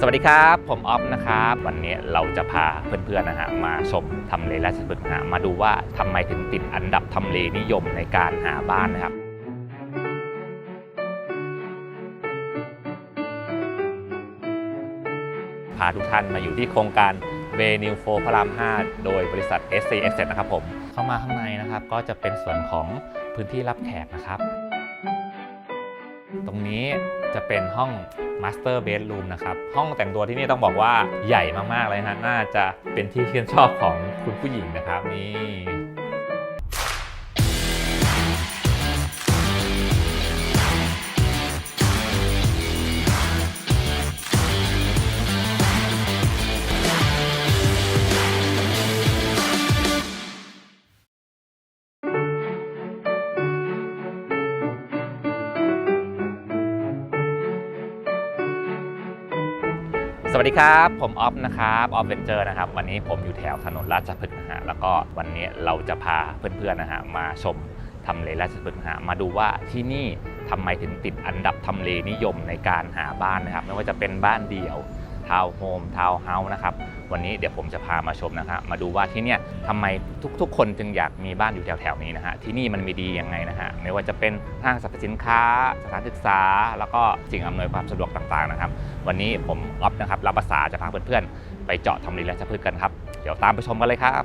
สวัสดีครับ ผมออฟนะครับ วันนี้เราจะพาเพื่อนๆนะฮะมาชมทำเลราชพฤกษ์นะฮะมาดูว่าทำไมถึงติดอันดับทำเลนิยมในการหาบ้านนะครับพาทุกท่านมาอยู่ที่โครงการเวนิวโฟพระราม 5 โดยบริษัท SC Asset นะครับผม เข้ามาข้างในนะครับ ก็จะเป็นส่วนของพื้นที่รับแขกนะครับ ตรงนี้จะเป็นห้อง Master Bedroom นะครับ ห้องแต่งตัวที่นี่ต้องบอกว่าใหญ่มากๆเลยฮะ น่าจะเป็นที่ชื่นชอบของคุณผู้หญิงนะครับนี่ สวัสดีครับ ผมออฟนะครับออฟเวนเจอร์นะครับ วันนี้ผมอยู่แถวถนนราชพฤกษ์นะฮะแล้วก็วันนี้เราจะพาเพื่อนๆนะฮะมาชมทำเลราชพฤกษ์นะฮะมาดูว่าที่นี่ทำไมถึงติดอันดับทำเลนิยมในการหาบ้านนะครับ ไม่ว่าจะเป็นบ้านเดี่ยว ทาวน์โฮมทาวน์เฮาส์นะครับวันนี้เดี๋ยวผมจะพามาชมนะครับมาดูว่าที่เนี่ยทำไมทุกๆ คนจึงอยากมีบ้านอยู่แถวๆนี้นะฮะที่นี่มันมีดียังไงนะฮะไม่ว่าจะเป็นห้างสรรพสินค้า สถานศึกษา แล้วก็สิ่งอำนวยความสะดวกต่างๆนะครับ วันนี้ผมออฟนะครับรับภาษาจะพาเพื่อนๆไปเจาะทำเลราชพฤกษ์กันครับเดี๋ยวตามไปชมกันเลยครับ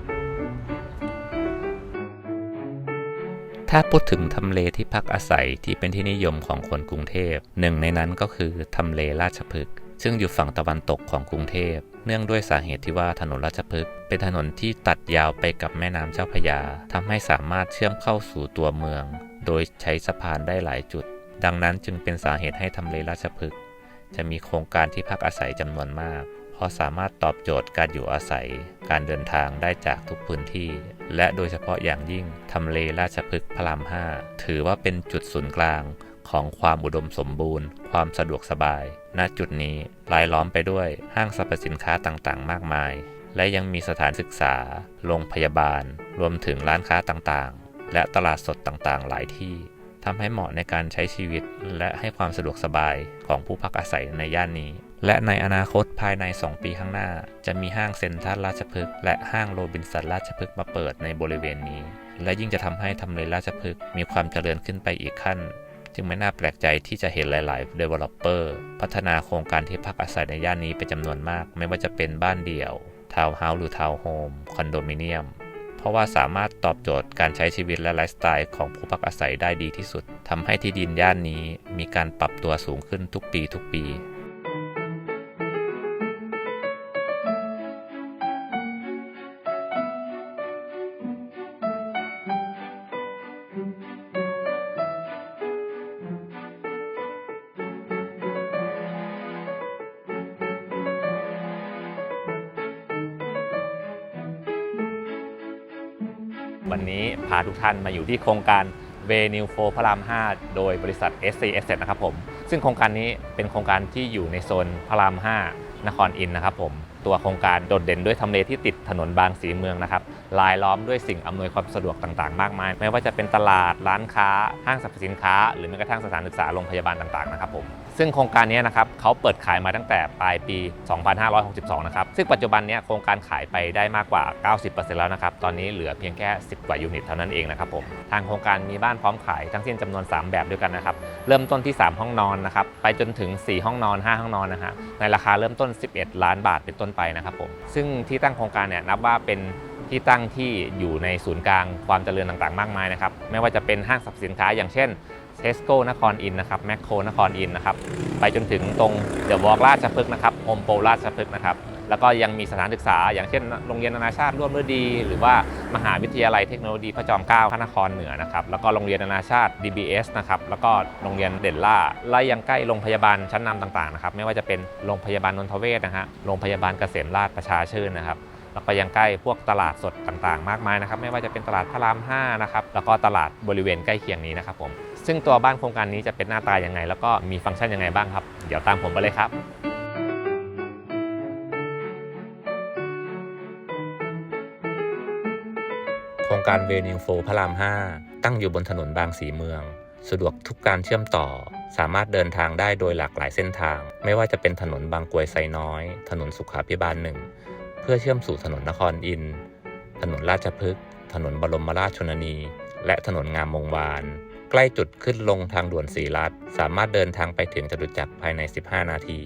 ถ้าพูดถึงทำเลที่พักอาศัยที่เป็นที่นิยมของคนกรุงเทพหนึ่งในนั้นก็คือทำเลราชพฤกษ์ ซึ่งอยู่ฝั่งตะวันตกของกรุงเทพ เนื่องด้วยสาเหตุที่ว่าถนนราชพฤกษ์เป็นถนนที่ตัดยาวไปกับแม่น้ำเจ้าพระยาทำให้สามารถเชื่อมเข้าสู่ตัวเมือง โดยใช้สะพานได้หลายจุด ดังนั้นจึงเป็นสาเหตุให้ทำเลราชพฤกษ์จะมีโครงการที่พักอาศัยจำนวนมากเพราะสามารถตอบโจทย์การอยู่อาศัย การเดินทางได้จากทุกพื้นที่ และโดยเฉพาะอย่างยิ่งทำเลราชพฤกษ์พระราม 5 ถือว่าเป็นจุดศูนย์กลาง ของความอุดมสมบูรณ์ ความสะดวกสบาย ณ จุดนี้รายล้อมไปด้วยห้างสรรพสินค้าต่างๆ มากมาย และยังมีสถานศึกษา โรงพยาบาล รวมถึงร้านค้าต่างๆ และตลาดสดต่างๆ หลายที่ทำให้เหมาะในการใช้ชีวิต และให้ความสะดวกสบายของผู้พักอาศัยในย่านนี้ และในอนาคตภายใน 2 ปีข้างหน้า จะมีห้างเซ็นทรัลราชพฤกษ์และห้างโรบินสันราชพฤกษ์มาเปิดในบริเวณนี้ และยิ่งจะทำให้ทำเลราชพฤกษ์มีความเจริญขึ้นไปอีกขั้น จึงไม่น่าแปลกใจที่จะเห็นหลาย ๆ developer พัฒนาโครงการที่พักอาศัยในย่านนี้เป็นจำนวนมาก ไม่ว่าจะเป็นบ้านเดี่ยวทาวน์เฮาส์หรือทาวน์โฮมคอนโดมิเนียม เพราะว่าสามารถตอบโจทย์การใช้ชีวิตและไลฟ์สไตล์ของผู้พักอาศัยได้ดีที่สุดทำให้ที่ดินย่านนี้มีการปรับตัวสูงขึ้นทุกปีทุกปี วันนี้พาทุกท่านมาอยู่ที่โครงการเวนิวโฟพระราม 5 โดยบริษัท SC Asset นะครับผม ซึ่งโครงการนี้เป็นโครงการที่อยู่ในโซนพระราม 5 นครอินทร์นะครับผม ตัวโครงการโดดเด่นด้วยทำเลที่ติดถนนบางสีเมืองนะครับ ลายล้อมด้วยสิ่งอำนวยความสะดวกต่างๆ มากมาย ไม่ว่าจะเป็นตลาด ร้านค้า ห้างสรรพสินค้า หรือแม้กระทั่งสถานศึกษา โรงพยาบาลต่างๆ นะครับผม ซึ่งโครงการนี้นะครับเขาเปิดขายมาตั้งแต่ปลายปี 2562 นะครับ ซึ่งปัจจุบันนี้โครงการขายไปได้มากกว่า 90%แล้วนะครับ ตอนนี้เหลือเพียงแค่ 10 กว่ายูนิตเท่านั้นเองนะครับผม ทางโครงการมีบ้านพร้อมขายทั้งสิ้นจำนวน 3 แบบด้วยกันนะครับ เริ่มต้นที่ 3 ห้องนอนนะครับ ไปจนถึง 4 ห้องนอน 5 ห้องนอนนะฮะ ในราคาเริ่มต้น 11 ล้านบาทเป็นต้นไปนะครับผม ซึ่งที่ตั้งโครงการเนี่ยนับว่าเป็นที่ตั้งที่อยู่ในศูนย์กลางความเจริญต่างๆ มากมายนะครับ ไม่ว่าจะเป็นห้างสรรพสินค้าอย่างเช่น เทสโก้นครอินนะครับแมคโครนครอินนะครับไปจนถึงตรงเดอะวอล์กราชพฤกษ์นะครับโฮมโปรราชพฤกษ์นะครับแล้วก็ยังมีสถานศึกษา อย่างเช่นโรงเรียนนานาชาติร่วมฤดี หรือว่ามหาวิทยาลัยเทคโนโลยีพระจอมเกล้าพระนครเหนือนะครับแล้วก็โรงเรียนนานาชาติ DBS นะครับแล้วก็โรงเรียนเด่นล่าและยังใกล้โรงพยาบาลชั้นนำต่างๆนะครับไม่ว่าจะเป็นโรงพยาบาลนนทเวศนะฮะโรงพยาบาลเกษมราชประชาชื่นนะครับ แล้วก็ยังใกล้พวกตลาดสดต่างๆ มากมายนะครับไม่ว่าจะเป็นตลาดพระราม5นะครับแล้วก็ตลาดบริเวณใกล้เคียงนี้นะครับผมซึ่งตัวบ้านโครงการนี้จะเป็นหน้าตายังไง แล้วก็มีฟังก์ชันยังไงบ้างครับเดี๋ยวตามผมไปเลยครับโครงการเวนิวโฟพระราม 5 ตั้งอยู่บนถนนบางสีเมือง สะดวกทุกการเชื่อมต่อ สามารถเดินทางได้โดยหลากหลายเส้นทาง ไม่ว่าจะเป็นถนนบางกวยไซน้อย ถนนสุขาพิบาลหนึ่ง เพื่อเชื่อมสู่ถนนนครอิน ถนนราชพฤกษ์ ถนนบรมราชชนนี และถนนงามวงวาน ใกล้จุดขึ้นลงทางด่วนสีรัฐ สามารถเดินทางไปถึงจตุจักรภายใน 15 นาที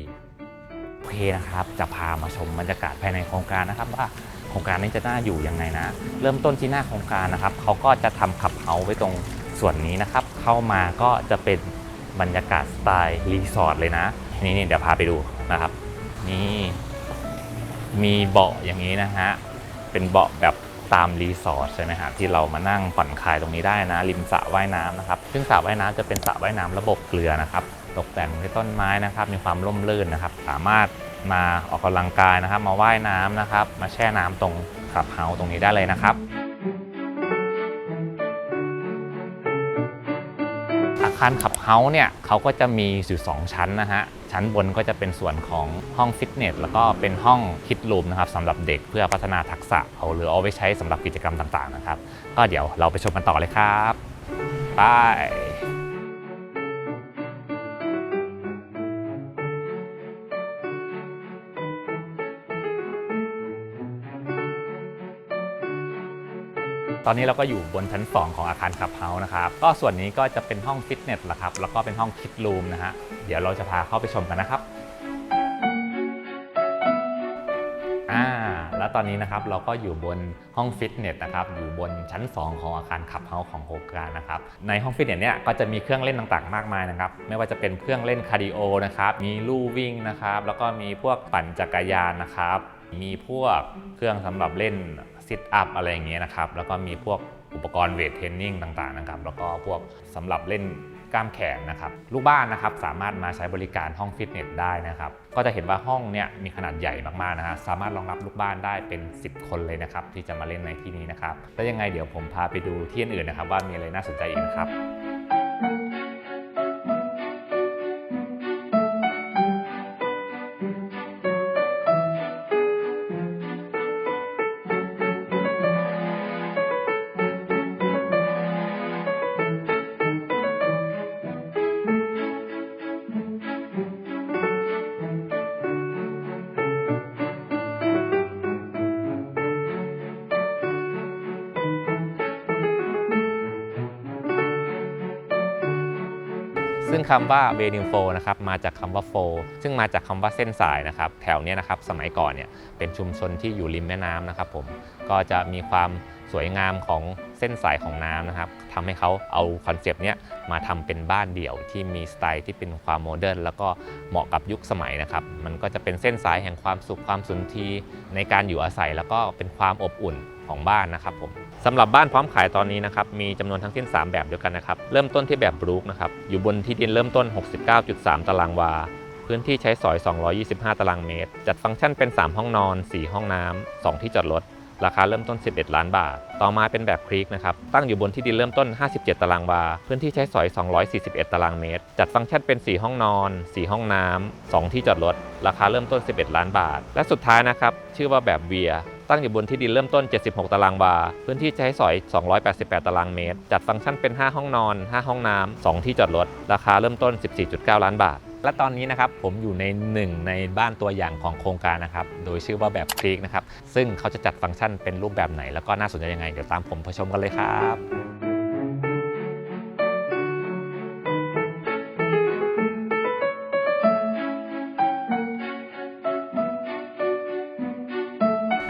โอเคนะครับ จะพามาชมบรรยากาศภายในโครงการนะครับว่าโครงการนี้จะน่าอยู่ยังไงนะ เริ่มต้นที่หน้าโครงการนะครับ เขาก็จะทำขับเฮาไว้ตรงส่วนนี้นะครับ เข้ามาก็จะเป็นบรรยากาศสไตล์รีสอร์ทเลยนะ นี่เดี๋ยวพาไปดูนะครับ นี่ มีเบาะอย่างนี้นะฮะ เป็นเบาะแบบตามรีสอร์ทใช่ไหมฮะที่เรามานั่งผ่อนคลายตรงนี้ได้นะ ริมสระว่ายน้ำนะครับ ซึ่งสระว่ายน้ำจะเป็นสระว่ายน้ำระบบเกลือนะครับ ตกแต่งด้วยต้นไม้นะครับ มีความร่มรื่นนะครับ สามารถมาออกกำลังกายนะครับ มาว่ายน้ำนะครับ มาแช่น้ำตรงขับเฮาส์ตรงนี้ได้เลยนะครับาคารขับเฮาส์เนี่ยเขาก็จะมีอยู่สองชั้นนะฮะ ชั้นบนก็จะเป็นส่วนของห้องฟิตเนสแล้วก็เป็นห้องคิดรูมนะครับสำหรับเด็กเพื่อพัฒนาทักษะเอาหรือเอาไว้ใช้สำหรับกิจกรรมต่างๆนะครับ ก็เดี๋ยวเราไปชมกันต่อเลยครับ ไป ตอนนี้เราก็อยู่บนชั้น 2 ของอาคารขับเฮาส์นะครับ ก็ส่วนนี้ก็จะเป็นห้องฟิตเนสละครับ แล้วก็เป็นห้องคิดรูมนะฮะ เดี๋ยวเราจะพาเข้าไปชมกันนะครับ อ่า แล้วตอนนี้นะครับเราก็อยู่บนห้องฟิตเนสนะครับ อยู่บนชั้น 2 ของอาคารขับเฮาส์ของโครงการนะครับ ในห้องฟิตเนสเนี่ยก็จะมีเครื่องเล่นต่างๆ มากมายนะครับ ไม่ว่าจะเป็นเครื่องเล่นคาร์ดิโอนะครับ มีลู่วิ่งนะครับ แล้วก็มีพวกปั่นจักรยานนะครับ มีพวกเครื่องสำหรับเล่น ซิทอัพอะไรอย่างเงี้ยนะครับ แล้วก็มีพวกอุปกรณ์เวทเทรนนิ่งต่างๆนะครับ แล้วก็พวกสำหรับเล่นกล้ามแขนนะครับ ลูกบ้านนะครับสามารถมาใช้บริการห้องฟิตเนสได้นะครับ ก็จะเห็นว่าห้องเนี่ยมีขนาดใหญ่มากๆนะฮะ สามารถรองรับลูกบ้านได้เป็น 10 คนเลยนะครับ ที่จะมาเล่นในที่นี้นะครับ แล้วยังไงเดี๋ยวผมพาไปดูที่อื่นๆนะครับ ว่ามีอะไรน่าสนใจอีกนะครับ คำว่าเวนิวโฟนะครับมาจากคำว่าโฟซึ่งมาจากคำว่าเส้นสายนะครับ แถวเนี้ยนะครับสมัยก่อนเนี่ยเป็นชุมชนที่อยู่ริมแม่น้ำนะครับผมก็จะมีความสวยงามของเส้นสายของน้ำนะครับทำให้เขาเอาคอนเซปต์เนี้ยมาทำเป็นบ้านเดี่ยวที่มีสไตล์ที่เป็นความโมเดิร์นแล้วก็เหมาะกับยุคสมัยนะครับ มันก็จะเป็นเส้นสายแห่งความสุขความสุนทรีในการอยู่อาศัย แล้วก็เป็นความอบอุ่นของบ้านนะครับผม สำหรับบ้านพร้อมขายตอนนี้นะครับมีจำนวนทั้งสิ้น 3 แบบเดียวกันนะครับเริ่มต้นที่แบบบรูคนะครับอยู่บนที่ดินเริ่มต้น 69.3 ตารางวา พื้นที่ใช้สอย 225 ตารางเมตร จัดฟังก์ชันเป็น 3 ห้องนอน 4 ห้องน้ำ 2 ที่จอดรถราคาเริ่มต้น 11 ล้านบาท ต่อมาเป็นแบบครีกนะครับ ตั้งอยู่บนที่ดินเริ่มต้น 57 ตารางวา พื้นที่ใช้สอย 241 ตารางเมตร จัดฟังก์ชันเป็น 4 ห้องนอน 4 ห้องน้ำ2ที่จอดรถ ราคาเริ่มต้น 11 ล้านบาท และสุดท้ายนะครับ ชื่อว่าแบบเวีย ตั้งอยู่บนที่ดินเริ่มต้น 76 ตารางวา พื้นที่ใช้สอย 288 ตารางเมตร จัดฟังก์ชันเป็น 5 ห้องนอน 5 ห้องน้ำ 2 ที่จอดรถ ราคาเริ่มต้น 14.9 ล้านบาท และตอนนี้นะครับผมอยู่ในหนึ่งในบ้านตัวอย่างของโครงการนะครับ โดยชื่อว่าแบบคลิกนะครับ ซึ่งเขาจะจัดฟังก์ชันเป็นรูปแบบไหน แล้วก็น่าสนใจยังไง เดี๋ยวตามผมไปชมกันเลยครับ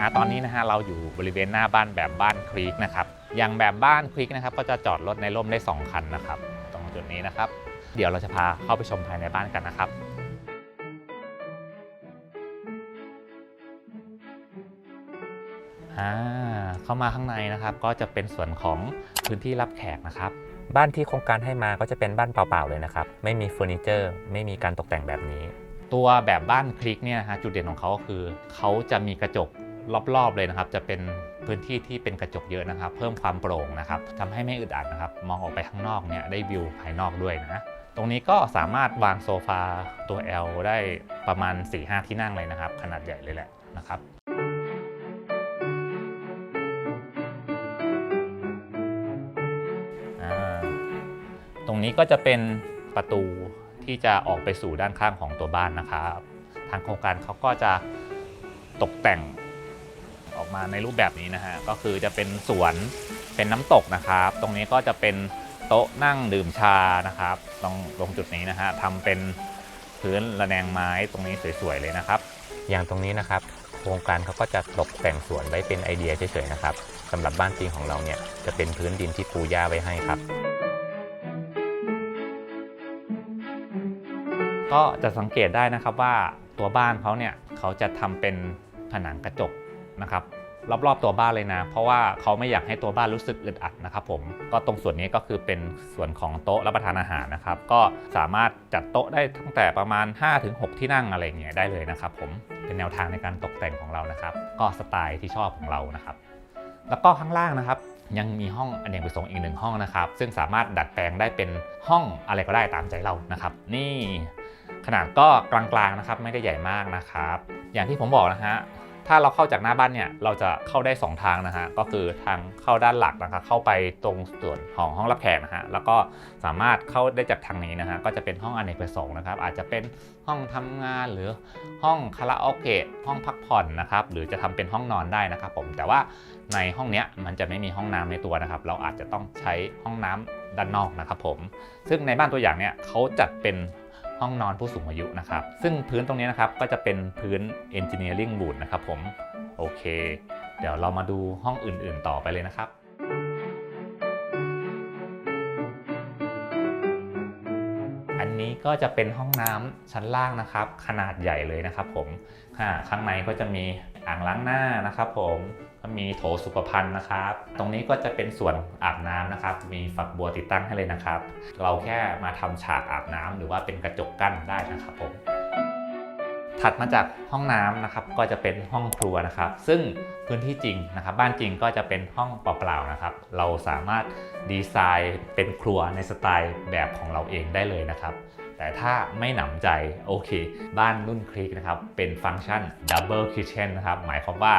ะตอนนี้นะฮะเราอยู่บริเวณหน้าบ้านแบบบ้านครีกนะครับอย่างแบบบ้านครีกนะครับก็จะจอดรถในร่มได้ 2 คันนะครับตรงจุดนี้นะครับ เดี๋ยวเราจะพาเข้าไปชมภายในบ้านกันนะครับอ่าเข้ามาข้างในนะครับก็จะเป็นส่วนของพื้นที่รับแขกนะครับ บ้านที่โครงการให้มาก็จะเป็นบ้านเปล่าๆเลยนะครับ ไม่มีเฟอร์นิเจอร์ ไม่มีการตกแต่งแบบนี้ ตัวแบบบ้านคลิกเนี่ยนะฮะจุดเด่นของเขาก็คือ เขาจะมีกระจก รอบๆเลยนะครับ จะเป็นพื้นที่ที่เป็นกระจกเยอะนะครับ เพิ่มความโปร่งนะครับทำให้ไม่อึดอัดนะครับ มองออกไปข้างนอกเนี่ยได้วิวภายนอกด้วยนะตรงนี้ก็สามารถวางโซฟาตัว L ได้ประมาณ 4-5 ที่นั่งเลยนะครับ ขนาดใหญ่เลยแหละนะครับตรงนี้ก็จะเป็นประตูที่จะออกไปสู่ด้านข้างของตัวบ้านนะครับ ทางโครงการเขาก็จะตกแต่ง ออกมาในรูปแบบนี้นะฮะก็คือจะเป็นสวนเป็นน้ำตกนะครับ ตรงนี้ก็จะเป็นโต๊ะนั่งดื่มชานะครับตรงตรงจุดนี้นะฮะทำเป็นพื้นระแนงไม้ตรงนี้สวยๆเลยนะครับ อย่างตรงนี้นะครับโครงการเขาก็จะตกแต่งสวนไว้เป็นไอเดียเฉยๆนะครับสำหรับบ้านจริงของเราเนี่ยจะเป็นพื้นดินที่ปูหญ้าไว้ให้ครับก็จะสังเกตได้นะครับว่าตัวบ้านเขาเนี่ยเขาจะทำเป็นผนังกระจก นะครับรอบๆตัวบ้านเลยนะ เพราะว่าเขาไม่อยากให้ตัวบ้านรู้สึกอึดอัดนะครับผมก็ตรงส่วนนี้ก็คือเป็นส่วนของโต๊ะรับประทานอาหารนะครับ ก็สามารถจัดโต๊ะได้ตั้งแต่ประมาณ 5-6 ที่นั่งอะไรเงี้ยได้เลยนะครับผมเป็นแนวทางในการตกแต่งของเรานะครับ ก็สไตล์ที่ชอบของเรานะครับ แล้วก็ข้างล่างนะครับ ยังมีห้องอเนกประสงค์อีกหนึ่งห้องนะครับ ซึ่งสามารถดัดแปลงได้เป็นห้องอะไรก็ได้ตามใจเรานะครับ นี่ขนาดก็กลางๆนะครับ ไม่ได้ใหญ่มากนะครับ อย่างที่ผมบอกนะฮะ ถ้าเราเข้าจากหน้าบ้านเนี่ยเราจะเข้าได้ 2 ทางนะฮะก็คือทางเข้าด้านหลักนะครับเข้าไปตรงส่วนของห้องรับแขกนะฮะแล้วก็สามารถเข้าได้จากทางนี้นะฮะก็จะเป็นห้องอเนกประสงค์นะครับอาจจะเป็นห้องทำงานหรือห้องคาราโอเกะห้องพักผ่อนนะครับหรือจะทำเป็นห้องนอนได้นะครับผมแต่ว่าในห้องเนี้ยมันจะไม่มีห้องน้ำในตัวนะครับ เราอาจจะต้องใช้ห้องน้ำด้านนอกนะครับผมซึ่งในบ้านตัวอย่างเนี่ยเขาจัดเป็น ห้องนอนผู้สูงอายุนะครับ ซึ่งพื้นตรงนี้นะครับก็จะเป็นพื้น engineering wood นะครับผม โอเค เดี๋ยวเรามาดูห้องอื่นๆต่อไปเลยนะครับอันนี้ก็จะเป็นห้องน้ำชั้นล่างนะครับ ขนาดใหญ่เลยนะครับผมข้างในก็จะมี อ่างล้างหน้านะครับผมก็มีโถสุขภัณฑ์นะครับ ตรงนี้ก็จะเป็นส่วนอาบน้ำนะครับ มีฝักบัวติดตั้งให้เลยนะครับ เราแค่มาทำฉากอาบน้ำหรือว่าเป็นกระจกกั้นได้นะครับผมถัดมาจากห้องน้ำนะครับก็จะเป็นห้องครัวนะครับ ซึ่งพื้นที่จริงนะครับ บ้านจริงก็จะเป็นห้องเปล่าๆนะครับ เราสามารถดีไซน์เป็นครัวในสไตล์แบบของเราเองได้เลยนะครับ แต่ถ้าไม่หนำใจโอเค บ้านรุ่นคลิกนะครับ เป็นฟังก์ชัน Double Kitchen นะครับ หมายความว่า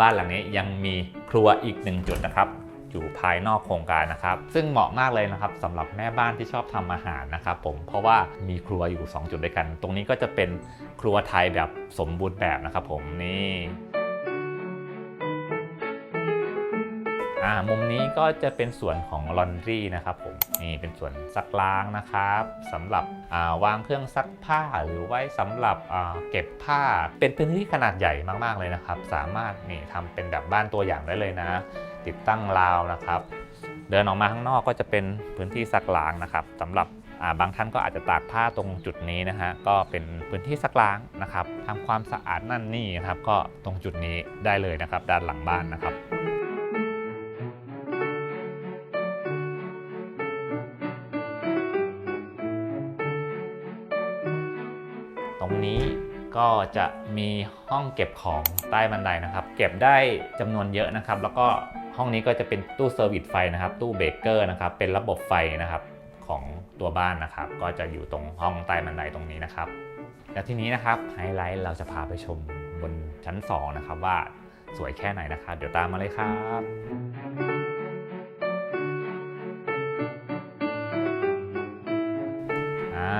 บ้านหลังนี้ยังมีครัวอีกหนึ่งจุดนะครับอยู่ภายนอกโครงการนะครับ ซึ่งเหมาะมากเลยนะครับสำหรับแม่บ้านที่ชอบทำอาหารนะครับผมเพราะว่ามีครัวอยู่ 2 จุดด้วยกัน ตรงนี้ก็จะเป็นครัวไทยแบบสมบูรณ์แบบนะครับผมนี่อ่ามุมนี้ก็จะเป็นส่วนของลอนดรีนะครับผม นี่เป็นส่วนซักล้างนะครับสำหรับาวางเครื่องซักผ้าหรือไว้สำหรับเก็บผ้าเป็นพื้นที่ขนาดใหญ่มากๆเลยนะครับ สามารถนี่ทำเป็นแบบบ้านตัวอย่างได้เลยนะ ติดตั้งราวนะครับ เดินออกมาข้างนอกก็จะเป็นพื้นที่ซักล้างนะครับสำหรับาบางท่านก็อาจจะตากผ้าตรงจุดนี้นะฮะก็เป็นพื้นที่ซักล้างนะครับทำความสะอาดนั่นนี่นะครับ ก็ตรงจุดนี้ได้เลยนะครับ ด้านหลังบ้านนะครับ ก็จะมีห้องเก็บของใต้บันไดนะครับ เก็บได้จำนวนเยอะนะครับ แล้วก็ห้องนี้ก็จะเป็นตู้เซอร์วิสไฟนะครับ ตู้เบรกเกอร์นะครับ เป็นระบบไฟนะครับของตัวบ้านนะครับ ก็จะอยู่ตรงห้องใต้บันไดตรงนี้นะครับ แล้วทีนี้นะครับไฮไลท์เราจะพาไปชมบนชั้น 2 นะครับว่าสวยแค่ไหนนะครับ เดี๋ยวตามมาเลยครับอ่า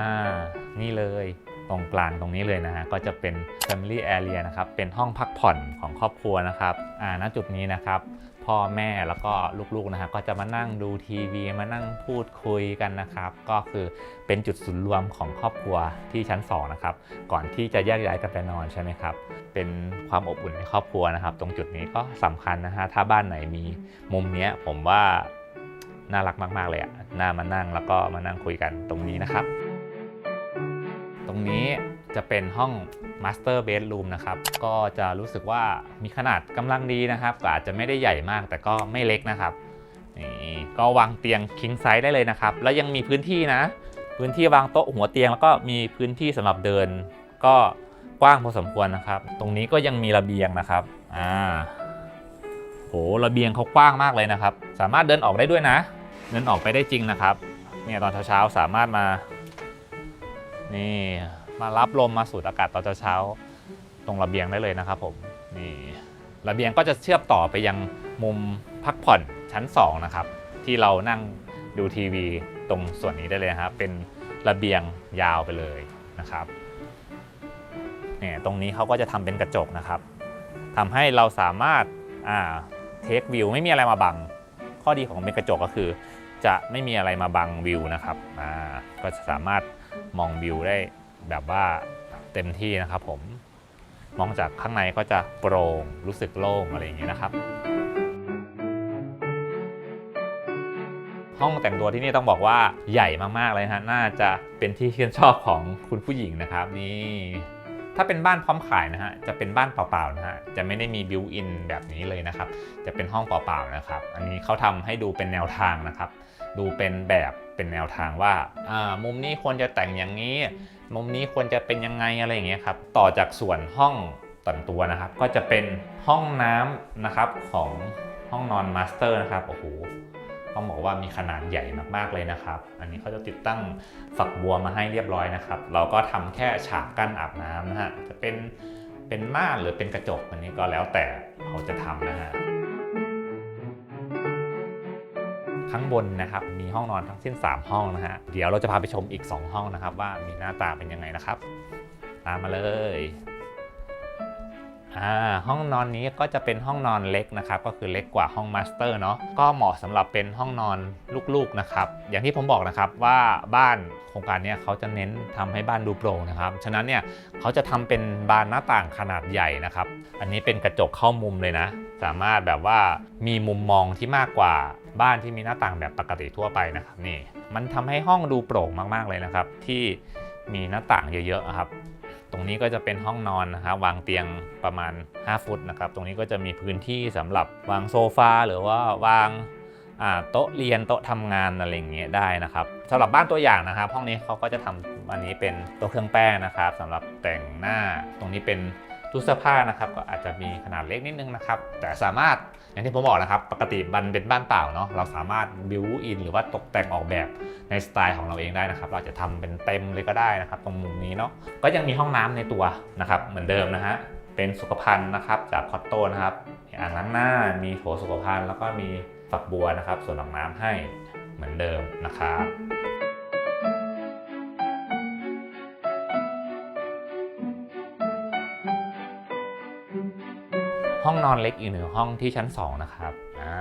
นี่เลย ตรงกลางตรงนี้เลยนะฮะก็จะเป็น Family Area นะครับเป็นห้องพักผ่อนของครอบครัวนะครับอ่าณจุดนี้นะครับพ่อแม่แล้วก็ลูกๆนะฮะก็จะมานั่งดูทีวีมานั่งพูดคุยกันนะครับ ก็คือเป็นจุดศูนย์รวมของครอบครัวที่ชั้น2นะครับก่อนที่จะแยกย้ายกันไปนอนใช่ไหมครับเป็นความอบอุ่นในครอบครัวนะครับ ตรงจุดนี้ก็สำคัญนะฮะถ้าบ้านไหนมีมุมเนี้ยผมว่าน่ารักมาก ๆ เลยอะน่ามานั่งแล้วก็มานั่งคุยกันตรงนี้นะครับ ตรงนี้จะเป็นห้อง Master Bedroom นะครับ ก็จะรู้สึกว่ามีขนาดกำลังดีนะครับก็อาจจะไม่ได้ใหญ่มากแต่ก็ไม่เล็กนะครับนี่ก็วางเตียง king size ได้เลยนะครับ แล้วยังมีพื้นที่นะ พื้นที่วางโต๊ะหัวเตียงแล้วก็มีพื้นที่สำหรับเดิน ก็กว้างพอสมควรนะครับ ตรงนี้ก็ยังมีระเบียงนะครับอ่าโหระเบียงเขากว้างมากเลยนะครับ สามารถเดินออกได้ด้วยนะ เดินออกไปได้จริงนะครับเนี่ยตอนเช้าๆสามารถมา นี่มารับลมมาสูดอากาศตอนเช้าตรงระเบียงได้เลยนะครับผมนี่ระเบียงก็จะเชื่อมต่อไปยังมุมพักผ่อนชั้น 2 นะครับ ที่เรานั่งดูทีวีตรงส่วนนี้ได้เลยครับเป็นระเบียงยาวไปเลยนะครับเนี่ยตรงนี้เขาก็จะทำเป็นกระจกนะครับทำให้เราสามารถเทควิวไม่มีอะไรมาบัง ข้อดีของเป็นกระจกก็คือ จะไม่มีอะไรมาบังวิวนะครับอ่าก็จะสามารถ มองวิวได้แบบว่าเต็มที่นะครับผม มองจากข้างในก็จะโปร่งรู้สึกโล่งอะไรอย่างนี้นะครับ ห้องแต่งตัวที่นี่ต้องบอกว่าใหญ่มากๆเลยฮะน่าจะเป็นที่ชื่นชอบของคุณผู้หญิงนะครับนี่ถ้าเป็นบ้านพร้อมขายนะฮะ จะเป็นบ้านเปล่าๆนะฮะ จะไม่ได้มีบิวอินแบบนี้เลยนะครับ จะเป็นห้องเปล่าๆนะครับ อันนี้เขาทำให้ดูเป็นแนวทางนะครับ ดูเป็นแบบเป็นแนวทางว่าามุมนี้ควรจะแต่งอย่างนี้ มุมนี้ควรจะเป็นยังไงอะไรอย่างเงี้ยครับต่อจากส่วนห้องต่งตัวนะครับ ก็จะเป็นห้องน้ำนะครับของห้องนอนมาสเตอร์นะครับโอ้โหต้องบอกว่ามีขนาดใหญ่มากๆเลยนะครับ อันนี้เขาจะติดตั้งฝักบัวมาให้เรียบร้อยนะครับ เราก็ทำแค่ฉากกั้นอาบน้ำนะฮะจะเป็นเป็นม่านหรือเป็นกระจกอันนี้ก็แล้วแต่เขาจะทำนะฮะ ข้างบนนะครับมีห้องนอนทั้งสิ้น 3 ห้องนะฮะเดี๋ยวเราจะพาไปชมอีก 2 ห้องนะครับ ว่ามีหน้าตาเป็นยังไงนะครับ ตามมาเลยอ่าห้องนอนนี้ก็จะเป็นห้องนอนเล็กนะครับ ก็คือเล็กกว่าห้องมาสเตอร์เนาะก็เหมาะสำหรับเป็นห้องนอนลูกๆนะครับ อย่างที่ผมบอกนะครับว่าบ้านโครงการนี้เขาจะเน้นทำให้บ้านดูโปร่งนะครับฉะนั้นเนี่ยเขาจะทำเป็นบานหน้าต่างขนาดใหญ่นะครับ อันนี้เป็นกระจกเข้ามุมเลยนะ สามารถแบบว่ามีมุมมองที่มากกว่า บ้านที่มีหน้าต่างแบบปกติทั่วไปนะครับนี่มันทำให้ห้องดูโปร่งมากๆเลยนะครับ ที่มีหน้าต่างเยอะๆครับ ตรงนี้ก็จะเป็นห้องนอนนะครับวางเตียงประมาณ 5 ฟุตนะครับ ตรงนี้ก็จะมีพื้นที่สำหรับวางโซฟาหรือว่าวางโต๊ะเรียนโต๊ะทำงานอะไรอย่างเงี้ยได้นะครับสำหรับบ้านตัวอย่างนะครับ ห้องนี้เขาก็จะทำอันนี้เป็นโต๊ะเครื่องแป้งนะครับสำหรับแต่งหน้าตรงนี้เป็น ตู้เสื้อผ้านะครับก็อาจจะมีขนาดเล็กนิดนึงนะครับ แต่สามารถอย่างที่ผมบอกนะครับ ปกติบันเป็นบ้านเปล่าเนาะเราสามารถบิวอินหรือว่าตกแต่งออกแบบในสไตล์ของเราเองได้นะครับ เราจะทำเป็นเต็มเลยก็ได้นะครับ ตรงมุมนี้เนาะก็ยังมีห้องน้ำในตัวนะครับ เหมือนเดิมนะฮะเป็นสุขภัณฑ์นะครับ จากคอตโต้นะครับอ่างล้างหน้ามีโถสุขภัณฑ์แล้วก็มีฝักบัวนะครับ ส่วนรองน้ำให้เหมือนเดิมนะครับ ห้องนอนเล็กอีกหนึ่งห้องที่ชั้น 2 นะครับอ่า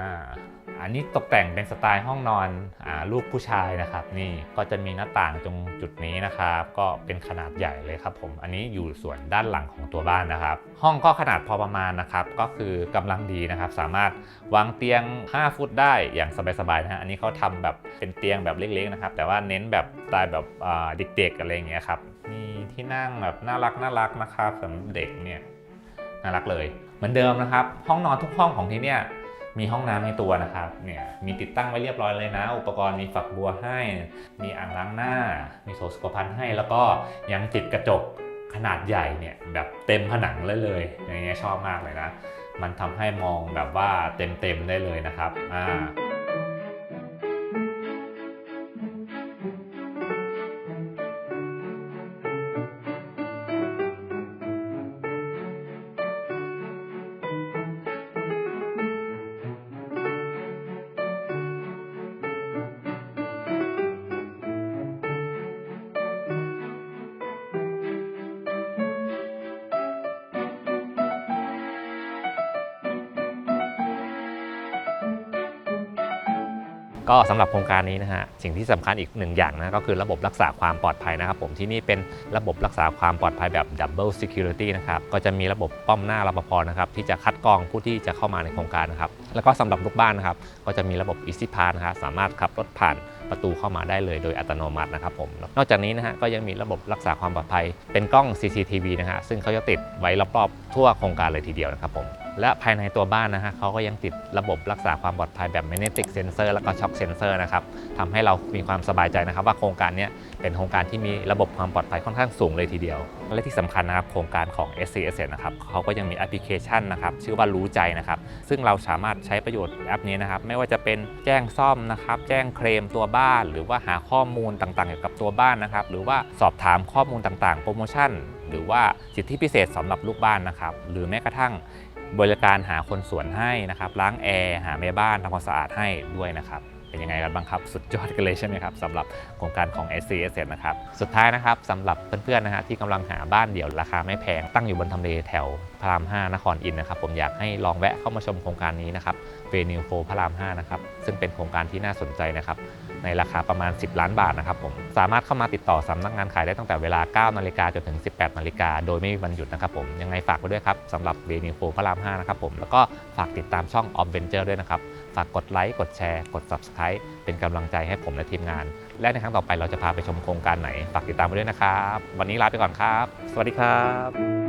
อันนี้ตกแต่งเป็นสไตล์ห้องนอนอ่าลูกผู้ชายนะครับ นี่ก็จะมีหน้าต่างตรงจุดนี้นะครับ ก็เป็นขนาดใหญ่เลยครับผมอันนี้อยู่ส่วนด้านหลังของตัวบ้านนะครับ ห้องก็ขนาดพอประมาณนะครับ ก็คือกำลังดีนะครับ สามารถวางเตียง 5 ฟุตได้อย่างสบายๆนะฮะอันนี้เขาทำแบบเป็นเตียงแบบเล็กๆนะครับ แต่ว่าเน้นแบบสไตล์แบบเด็กๆอะไรอย่างเงี้ยครับมีที่นั่งแบบน่ารักน่ารักนะครับสำหรับเด็กเนี่ยน่ารักเลย เหมือนเดิมนะครับ ห้องนอนทุกห้องของที่เนี่ยมีห้องน้ำในตัวนะครับ เนี่ยมีติดตั้งไว้เรียบร้อยเลยนะ อุปกรณ์มีฝักบัวให้ มีอ่างล้างหน้า มีโถสุขภัณฑ์ให้ แล้วก็ยังติดกระจกขนาดใหญ่เนี่ยแบบเต็มผนังเลยเลยอย่างเงี้ยชอบมากเลยนะ มันทำให้มองแบบว่าเต็มๆได้เลยนะครับ อ่า ก็สำหรับโครงการนี้นะฮะสิ่งที่สำคัญอีกหนึ่งอย่างนะก็คือระบบรักษาความปลอดภัยนะครับผมที่นี่เป็นระบบรักษาความปลอดภัยแบบ Double Security นะครับก็จะมีระบบป้อมหน้ารปภนะครับที่จะคัดกรองผู้ที่จะเข้ามาในโครงการนะครับแล้วก็สำหรับลูกบ้านนะครับก็จะมีระบบ Easy Pass นะครับสามารถขับรถผ่านประตูเข้ามาได้เลยโดยอัตโนมัตินะครับผม นอกจากนี้นะฮะก็ยังมีระบบรักษาความปลอดภัย เป็นกล้อง CCTV นะฮะซึ่งเขาจะติดไว้รอบๆทั่วโครงการเลยทีเดียวนะครับผม และภายในตัวบ้านนะฮะเขาก็ยังติดระบบรักษาความปลอดภัยแบบ Magnetic Sensor แล้วก็ Shock Sensor นะครับทำให้เรามีความสบายใจนะครับ ว่าโครงการนี้เป็นโครงการที่มีระบบความปลอดภัยค่อนข้างสูงเลยทีเดียว และที่สำคัญนะครับโครงการของ scs นะครับเขาก็ยังมีแอปพลิเคชันนะครับชื่อว่ารู้ใจนะครับซึ่งเราสามารถใช้ประโยชน์แอปนี้นะครับไม่ว่าจะเป็นแจ้งซ่อมนะครับแจ้งเคลมตัวบ้าน หรือว่าหาข้อมูลต่างๆเกี่ยวกับตัวบ้านนะครับหรือว่าสอบถามข้อมูลต่างๆ โปรโมชั่น หรือว่าสิทธิพิเศษสำหรับลูกบ้านนะครับหรือแม้กระทั่ง บริการหาคนสวนให้นะครับล้างแอร์หาแม่บ้านทำความสะอาดให้ด้วยนะครับ เป็นยังไงกันบ้างครับ สุดยอดกันเลยใช่ไหมครับสำหรับโครงการของ SC s นะครับ สุดท้ายนะครับสำหรับเพื่อนๆนะฮะที่กำลังหาบ้านเดี่ยวราคาไม่แพงตั้งอยู่บนทำเลแถวพระราม 5 นครอินทร์นะครับ ผมอยากให้ลองแวะเข้ามาชมโครงการนี้นะครับเวนิวโฟพระราม 5 นะครับ ซึ่งเป็นโครงการที่น่าสนใจนะครับในราคาประมาณ 10 ล้านบาทนะครับผมสามารถเข้ามาติดต่อสำนักงานขายได้ตั้งแต่เวลา 9 นาฬิกาจนถึง 18 นาฬิกาโดยไม่มีวันหยุดนะครับผมยังไงฝากไว้ด้วยครับสำหรับเวนิวโฟพระราม 5 นะครับผมแล้วก็ฝากติดตามช่อง o f Venture ด้วยนะครับ ฝากกดไลค์กดแชร์กด Subscribe เป็นกำลังใจให้ผมและทีมงาน และในครั้งต่อไปเราจะพาไปชมโครงการไหน ฝากติดตามไปด้วยนะครับ วันนี้ลาไปก่อนครับ สวัสดีครับ